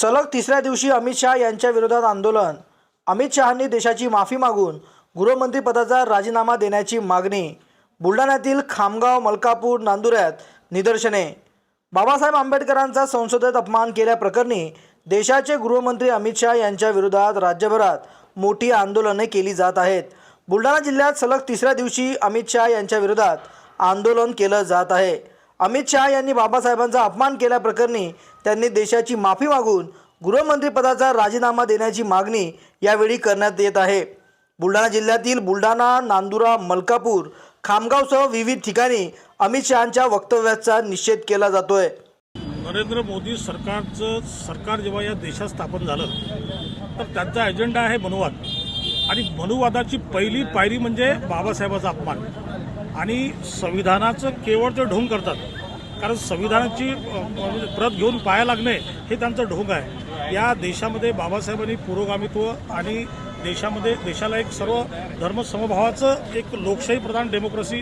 सलग तिसऱ्या दिवशी अमित शहा यांच्या विरोधात आंदोलन. अमित शहांनी देशाची माफी मागून गृहमंत्रीपदाचा राजीनामा देण्याची मागणी. बुलढाण्यातील खामगाव मलकापूर नांदुऱ्यात निदर्शने. बाबासाहेब आंबेडकरांचा संसदेत अपमान केल्याप्रकरणी देशाचे गृहमंत्री अमित शहा यांच्या विरोधात राज्यभरात मोठी आंदोलने केली जात आहेत. बुलढाणा जिल्ह्यात सलग तिसऱ्या दिवशी अमित शहा यांच्या विरोधात आंदोलन केलं जात आहे. अमित शहा यांनी बाबासाहेबांचा अपमान केल्याप्रकरणी त्यांनी देशाची माफी मागून गृहमंत्रीपदाचा राजीनामा देण्याची मागणी यावेळी करण्यात येत आहे. बुलढाणा जिल्ह्यातील बुलढाणा नांदुरा मलकापूर खामगावसह विविध ठिकाणी अमित शहांच्या वक्तव्याचा निषेध केला जातोय. नरेंद्र मोदी सरकारचं सरकार जेव्हा या देशात स्थापन झालं तर त्यांचा एजेंडा आहे मनुवाद. आणि मनुवादाची पहिली पायरी म्हणजे बाबासाहेबाचा अपमान. आणि संविधानाचं केवळ ते ढोंग करतात कारण संविधानाची म्हणजे प्रत घेऊन पाया लागणे हे त्यांचं ढोंग आहे. या देशामध्ये बाबासाहेबांनी पुरोगामित्व आणि देशामध्ये देशाला एक सर्व धर्मसमभावाचं एक लोकशाही प्रधान डेमोक्रेसी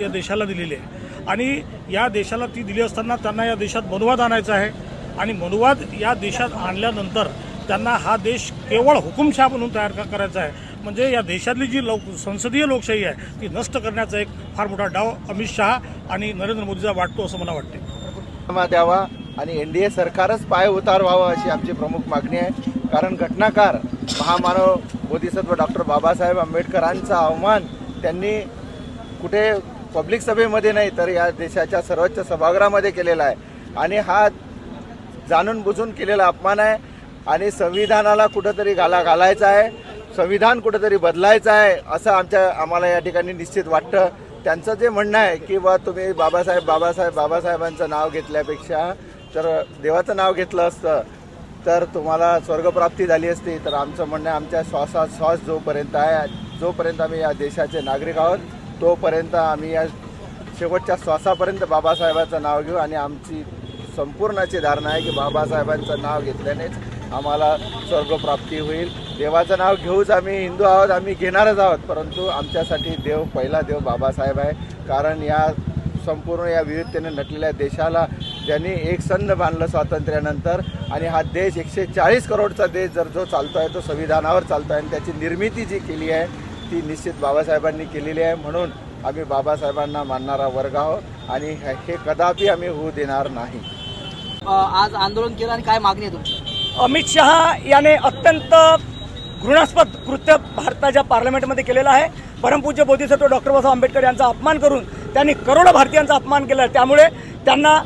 या देशाला दिलेली आहे. आणि या देशाला ती दिली असताना त्यांना या देशात मनुवाद आणायचा आहे. आणि मनुवाद या देशात आणल्यानंतर त्यांना हा देश केवळ हुकुमशहा म्हणून तयार करायचा आहे. म्हणजे या देशातली जी लोक संसदीय लोकशाही आहे ती नष्ट करण्याचा एक फार मोठा डाव अमित शहा आणि नरेंद्र मोदीचा वाटतो असं मला वाटते द्यावा आणि एन डी ए सरकारच पाय उतार व्हावं अशी आमची प्रमुख मागणी आहे. कारण घटनाकार महामानव बोधिसत्व डॉक्टर बाबासाहेब आंबेडकरांचा अवमान त्यांनी कुठे पब्लिक सभेमध्ये नाही तर या देशाच्या सर्वोच्च सभागृहामध्ये केलेला आहे. आणि हा जाणून बुजून केलेला अपमान आहे आणि संविधानाला कुठंतरी घाला घालायचा आहे. संविधान कुठेतरी बदलायचं आहे असं आमच्या आम्हाला या ठिकाणी निश्चित वाटतं. त्यांचं जे म्हणणं आहे की बा तुम्ही बाबासाहेब बाबासाहेब बाबासाहेबांचं नाव घेतल्यापेक्षा तर देवाचं नाव घेतलं असतं तर तुम्हाला स्वर्गप्राप्ती झाली असती. तर आमचं म्हणणं आहे आमच्या श्वासात श्वास जोपर्यंत आहे जोपर्यंत आम्ही या देशाचे नागरिक आहोत तोपर्यंत आम्ही या शेवटच्या श्वासापर्यंत बाबासाहेबांचं नाव घेऊ. आणि आमची संपूर्णाची धारणा आहे की बाबासाहेबांचं नाव घेतल्यानेच आम्हाला स्वर्गप्राप्ती होईल. देवाचं नाव घेऊच आम्ही हिंदू आहोत आम्ही घेणारच आहोत. परंतु आमच्यासाठी देव पहिला देव बाबासाहेब आहे. कारण या संपूर्ण या विविधतेने नटलेल्या देशाला ज्यांनी एक सन्न बांधलं स्वातंत्र्यानंतर. आणि हा देश एकशे चाळीस करोडचा देश जर जो चालतो आहे तो संविधानावर चालतो आहे आणि त्याची निर्मिती जी केली आहे ती निश्चित बाबासाहेबांनी केलेली आहे. म्हणून आम्ही बाबासाहेबांना मानणारा वर्ग आहोत. आणि हे कदापि आम्ही होऊ देणार नाही. आज आंदोलन केलं आणि काय मागणी आहे तुमची? अमित शहा याने अत्यंत घृणास्पद कृत्य भारताच्या पार्लमेंटमध्ये केलेलं आहे. परमपूज्य बोधिसत्व डॉक्टर बाबासाहेब आंबेडकर यांचा अपमान करून त्यांनी करोडो भारतीयांचा अपमान केला. त्यामुळे त्यांना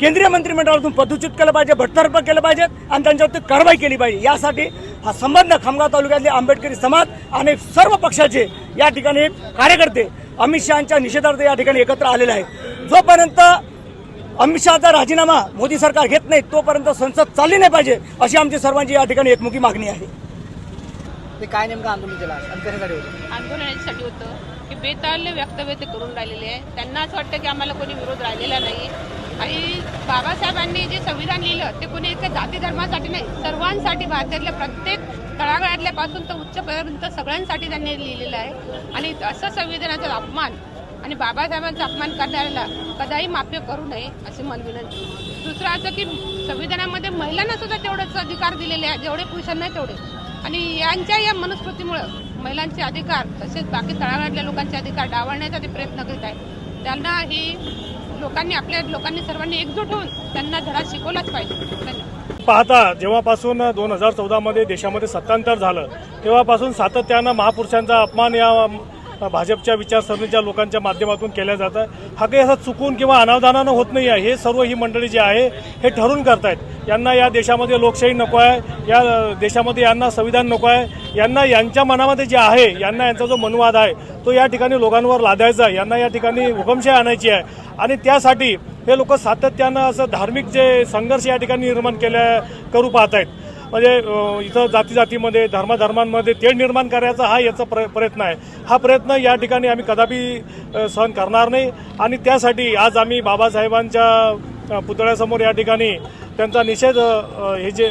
केंद्रीय मंत्रिमंडळातून पदच्युत केलं पाहिजे बडतर्फ केलं पाहिजे आणि त्यांच्यावरती कारवाई केली पाहिजे. यासाठी हा संबंध खामगाव तालुक्यातले आंबेडकरी समाज आणि सर्व पक्षाचे या ठिकाणी कार्यकर्ते अमित शहाच्या निषेधार्थ या ठिकाणी एकत्र आलेले आहेत. जोपर्यंत अमित शहाचा राजीनामा मोदी सरकार घेत नाही तोपर्यंत संसद चालली नाही पाहिजे अशी आमची सर्वांची या ठिकाणी एकमुखी मागणी आहे. ते काय नेमकं आंदोलन केलं आज? आणि कशासाठी होतं? आंदोलनासाठी होतं की बेताल वक्तव्य ते करून राहिलेले आहे. त्यांना असं वाटतं की आम्हाला कोणी विरोध राहिलेला नाही. आणि बाबासाहेबांनी जे संविधान लिहिलं ते कोणी एका जाती धर्मासाठी नाही सर्वांसाठी भारतातल्या प्रत्येक तळागाळातल्यापासून तर उच्चपर्यंत सगळ्यांसाठी त्यांनी लिहिलेलं आहे. आणि असं संविधानाचा अपमान आणि बाबासाहेबांचा अपमान करणाऱ्याला कदाही माफी करू नये असे मन विनंती दुसरं असं की संविधानामध्ये महिलांना सुद्धा तेवढेच अधिकार दिलेले आहेत जेवढे पुरुषांना तेवढे. आणि यांच्या या मनस्कृतीमुळं महिलांचे अधिकार तसेच बाकी तळागाळातल्या लोकांचे अधिकार डावळण्याचा ते प्रयत्न करीत आहेत. त्यांना ही लोकांनी आपल्या लोकांनी सर्वांनी एकजूट होऊन त्यांना धडा शिकवलाच पाहिजे. पाहता जेव्हापासून दोन हजार चौदामध्ये देशामध्ये सत्तांतर झालं तेव्हापासून सातत्यानं महापुरुषांचा अपमान या भाजपच्या विचारसरणीच्या लोकांच्या माध्यमातून केल्या जातं हा काही असा चुकून किंवा अनावधानानं होत नाही आहे हे सर्व ही मंडळी जी आहे हे ठरून करतायत. यांना या देशामध्ये लोकशाही नको आहे या देशामध्ये यांना संविधान नको आहे यांना यांच्या मनामध्ये जे आहे यांना यांचा जो मनुवाद आहे तो या ठिकाणी लोकांवर लादायचा आहे यांना या ठिकाणी हुकमशाही आणायची आहे. आणि त्यासाठी हे लोक सातत्यानं असं धार्मिक जे संघर्ष या ठिकाणी निर्माण केल्या करू पाहत आहेत म्हणजे इथं जाती जातीमध्ये धर्माधर्मांमध्ये तेढ निर्माण करायचा हा याचा प्र प्रयत्न आहे. हा प्रयत्न या ठिकाणी आम्ही कदापि सहन करणार नाही. आणि त्यासाठी आज आम्ही बाबासाहेबांच्या पुतळ्यासमोर या ठिकाणी त्यांचा निषेध हे जे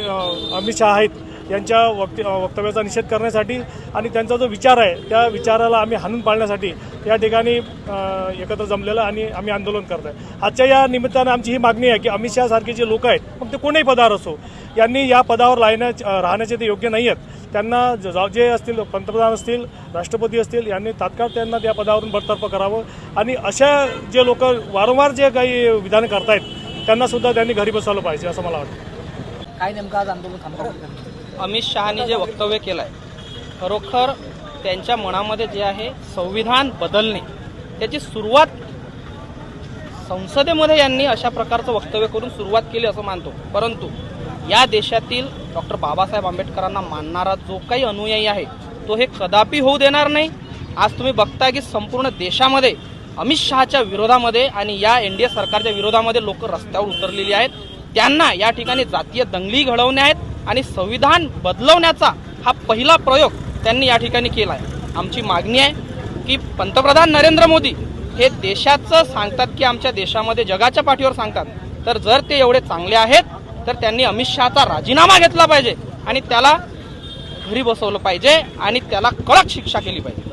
अमित शहा आहेत यांच्या वक्त वक्तव्याचा निषेध करण्यासाठी आणि त्यांचा जो विचार आहे त्या विचाराला आम्ही हाणून पाळण्यासाठी या ठिकाणी एकत्र जमलेलं आणि आम्ही आंदोलन करत आहे. आजच्या या निमित्तानं आमची ही मागणी आहे की अमित शहासारखे जे लोक आहेत मग ते कोणीही पदावर असो यांनी या पदावर राहण्या राहण्याचे ते योग्य नाही आहेत त्यांना जे असतील पंतप्रधान असतील राष्ट्रपती असतील यांनी तात्काळ त्यांना त्या पदावरून बडतर्फ करावं. आणि अशा जे लोक वारंवार जे काही विधान करतायत त्यांना सुद्धा त्यांनी घरी बसवलं पाहिजे असं मला वाटतं. काय नेमकं आज आंदोलन थांबवलं? अमित शहानी जे वक्तव्य केलं आहे खरोखर त्यांच्या मनामध्ये जे आहे संविधान बदलणे त्याची सुरुवात संसदेमध्ये यांनी अशा प्रकारचं वक्तव्य करून सुरुवात केली असं मानतो. परंतु या देशातील डॉक्टर बाबासाहेब आंबेडकरांना मानणारा जो काही अनुयायी आहे तो हे कदापि होऊ देणार नाही. आज तुम्ही बघता की संपूर्ण देशामध्ये अमित शहाच्या विरोधामध्ये आणि या एन डी ए सरकारच्या विरोधामध्ये लोक रस्त्यावर उतरलेली आहेत. त्यांना या ठिकाणी जातीय दंगली घडवणे आहेत. आणि संविधान बदलवण्याचा हा पहिला प्रयोग त्यांनी या ठिकाणी केला आहे आमची मागणी आहे की पंतप्रधान नरेंद्र मोदी हे देशाचं सांगतात की आमच्या देशामध्ये जगाच्या पाठीवर सांगतात. तर जर ते एवढे चांगले आहेत तर त्यांनी अमित शहाचा राजीनामा घेतला पाहिजे आणि त्याला घरी बसवलं पाहिजे आणि त्याला कडक शिक्षा केली पाहिजे.